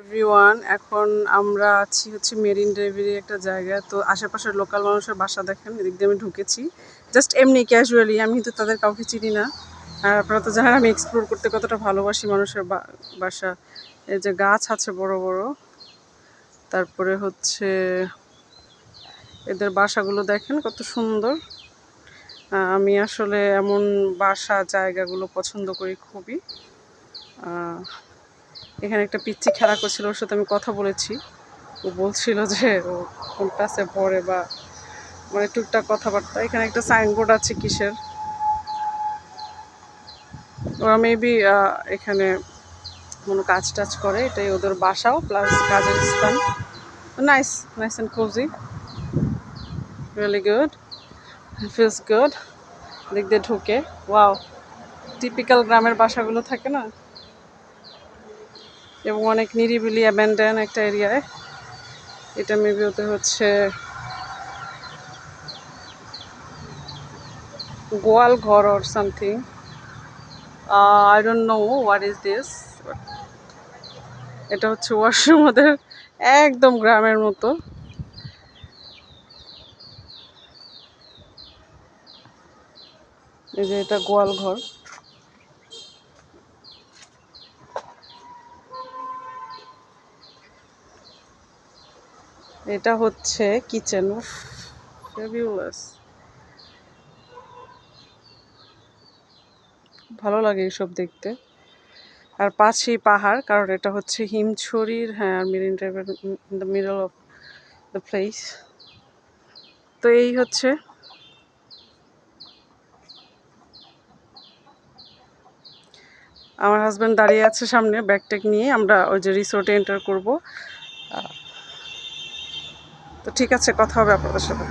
Everyone এখন আমরা আছি হচ্ছে মেরিন ড্রাইভেরই একটা জায়গা তো আশেপাশের লোকাল মানুষের বাসা দেখেন, এদিক দিয়ে আমি ঢুকেছি। জাস্ট এমনি ক্যাজুয়ালি আমি কিন্তু তাদের কাউকে চিনি না। আর আপনারা তো জানেন, আমি এক্সপ্লোর করতে কতটা ভালোবাসি মানুষের বাসা। এই যে গাছ আছে বড় বড়। তারপরে হচ্ছে এদের বাসাগুলো দেখেন কত সুন্দর। আমি আসলে এমন বাসা জায়গাগুলো পছন্দ করি খুবই। এখানে একটা পিচ্ছি খেলা করছিল, ওর সাথে আমি কথা বলেছি। ও বলছিল যে, ও কোন ক্লাসে পড়ে বা মানে টুকটাক কথাবার্তা। এখানে একটা সাইনবোর্ড আছে কিসের? ওরা মেবি এখানে কোনো কাজ টাজ করে, এটাই ওদের বাসাও প্লাস কাজের স্থান। Nice nice and cosy really good feels good দিক দিয়ে ঢুকে। ওয়াও টিপিক্যাল গ্রামের বাসাগুলো থাকে না? এবং অনেক নিরিবিলি অ্যাবেন্ডেন একটা এরিয়ায় এটা মেবি ওতে হচ্ছে গোয়াল ঘর or something I don't know what is this এটা হচ্ছে ওয়াশরুম ওদের একদম গ্রামের মতো। এই যে এটা গোয়াল ঘর এটা হচ্ছে কিচেন ফেবিউলাস ভালো লাগে এইসব দেখতে। আর পাশেই পাহাড়, কারণ এটা হচ্ছে হিমছড়ির হ্যাঁ মেরিন ড্রাইভের the middle of the place তো এই হচ্ছে। আমার হাজব্যান্ড দাঁড়িয়ে আছে সামনে ব্যাগ ট্যাগ নিয়ে। আমরা ওই যে রিসোর্টে এন্টার করব। তো ঠিক আছে কথা হবে আপনাদের সাথে।